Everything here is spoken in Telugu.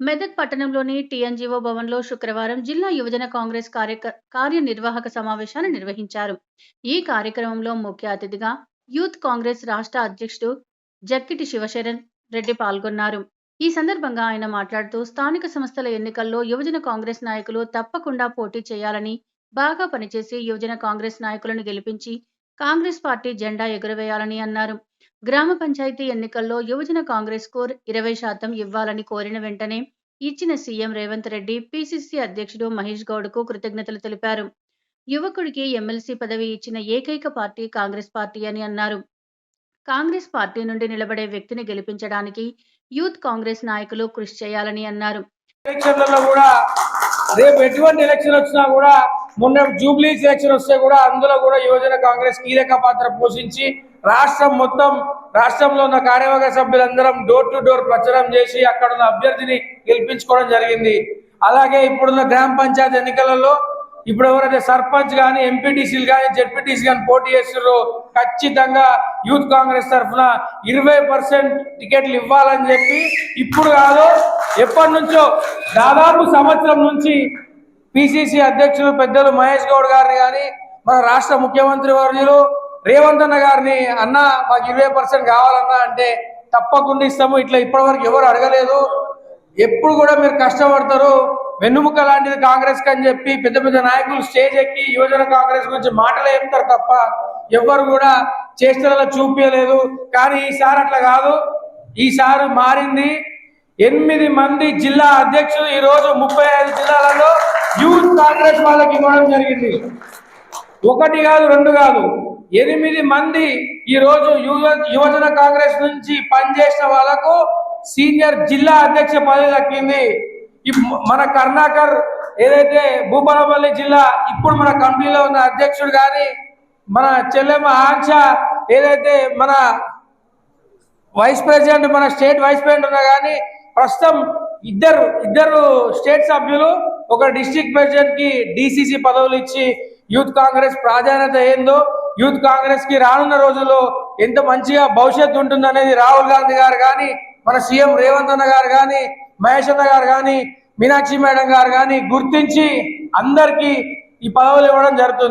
మెదక్ పట్టణంలోని టీఎన్జీఓ భవన్లో శుక్రవారం జిల్లా యువజన కాంగ్రెస్ కార్యక కార్యనిర్వాహక సమావేశాన్ని నిర్వహించారు. ఈ కార్యక్రమంలో ముఖ్య అతిథిగా యూత్ కాంగ్రెస్ రాష్ట్ర అధ్యక్షుడు జక్కిటి శివశరణ్ రెడ్డి పాల్గొన్నారు. ఈ సందర్భంగా ఆయన మాట్లాడుతూ స్థానిక సంస్థల ఎన్నికల్లో యువజన కాంగ్రెస్ నాయకులు తప్పకుండా పోటీ చేయాలని బాగా పనిచేసి యువజన కాంగ్రెస్ నాయకులను గెలిపించి కాంగ్రెస్ పార్టీ జెండా ఎగురవేయాలని అన్నారు. గ్రామ పంచాయతీ ఎన్నికల్లో యువజన కాంగ్రెస్ కోర్ ఇరవై శాతం ఇవ్వాలని కోరిన వెంటనే ఇచ్చిన సీఎం రేవంత్ రెడ్డి పిసిసి అధ్యక్షుడు మహేష్ గౌడ్కు కృతజ్ఞతలు తెలిపారు. యువకుడికి ఎమ్మెల్సీ పదవి ఇచ్చిన ఏకైక పార్టీ కాంగ్రెస్ పార్టీ అని అన్నారు. కాంగ్రెస్ పార్టీ నుండి నిలబడే వ్యక్తిని గెలిపించడానికి యూత్ కాంగ్రెస్ నాయకులు కృషి చేయాలని అన్నారు. ఎలక్షన్లలో కూడా రేపు ఎటువంటి ఎలక్షన్ వచ్చినా కూడా మొన్న జూబ్లీ సెలక్షన్ వస్తే కూడా అందులో కూడా యువజన కాంగ్రెస్ కీలక పాత్ర పోషించి రాష్ట్రం మొత్తం రాష్ట్రంలో ఉన్న కార్యవర్గ సభ్యులందరం డోర్ టు డోర్ ప్రచారం చేసి అక్కడ ఉన్న అభ్యర్థిని గెలిపించుకోవడం జరిగింది. అలాగే ఇప్పుడున్న గ్రామ పంచాయతీ ఎన్నికలలో ఇప్పుడు ఎవరైతే సర్పంచ్ కానీ ఎంపీటీసీలు కానీ జెడ్పీటీసీ కానీ పోటీ చేస్తున్నారో ఖచ్చితంగా యూత్ కాంగ్రెస్ తరఫున ఇరవై పర్సెంట్ టికెట్లు ఇవ్వాలని చెప్పి ఇప్పుడు కాదు ఎప్పటి నుంచో దాదాపు సంవత్సరం నుంచి పిసిసి అధ్యక్షులు పెద్దలు మహేష్ గౌడ్ గారిని కానీ మన రాష్ట్ర ముఖ్యమంత్రి వర్యులు రేవంత్ అన్న గారిని అన్న మాకు ఇరవై పర్సెంట్ కావాలన్నా అంటే తప్పకుండా ఇస్తాము. ఇట్లా ఇప్పటివరకు ఎవరు అడగలేదు. ఎప్పుడు కూడా మీరు కష్టపడతారు. వెన్నుముక లాంటిది కాంగ్రెస్ అని చెప్పి పెద్ద పెద్ద నాయకులు స్టేజ్ ఎక్కి యువజన కాంగ్రెస్ గురించి మాటలు చెప్తారు తప్ప ఎవరు కూడా చేష్టలలో చూపించలేదు కానీ ఈసారి అట్లా కాదు. ఈసారి మారింది. ఎనిమిది మంది జిల్లా అధ్యక్షులు ఈ రోజు ముప్పై ఐదు జిల్లాలలో యూత్ కాంగ్రెస్ వాళ్ళకి ఇవ్వడం జరిగింది. ఒకటి కాదు రెండు కాదు. ఎనిమిది మంది ఈ రోజు యువ యువజన కాంగ్రెస్ నుంచి పనిచేసిన వాళ్ళకు సీనియర్ జిల్లా అధ్యక్ష పదవి దక్కింది. మన కర్ణాకర్ ఏదైతే భూపాలపల్లి జిల్లా ఇప్పుడు మన కంపెనీలో ఉన్న అధ్యక్షుడు కానీ మన చెల్లెమ్మ ఆంక్ష ఏదైతే మన వైస్ ప్రెసిడెంట్ మన స్టేట్ వైస్ ప్రెసిడెంట్ ఉన్నా కానీ ప్రస్తుతం ఇద్దరు ఇద్దరు స్టేట్ సభ్యులు ఒక డిస్ట్రిక్ట్ ప్రెసిడెంట్కి డిసిసి పదవులు ఇచ్చి యూత్ కాంగ్రెస్ ప్రాధాన్యత ఏందో యూత్ కాంగ్రెస్కి రానున్న రోజుల్లో ఎంత మంచిగా భవిష్యత్తు ఉంటుందనేది రాహుల్ గాంధీ గారు కానీ మన సీఎం రేవంత్ అన్న గారు కానీ మహేష్ అన్న గారు కానీ మీనాక్షి మేడం గారు కానీ గుర్తించి అందరికీ ఈ పదవులు ఇవ్వడం జరుగుతుంది.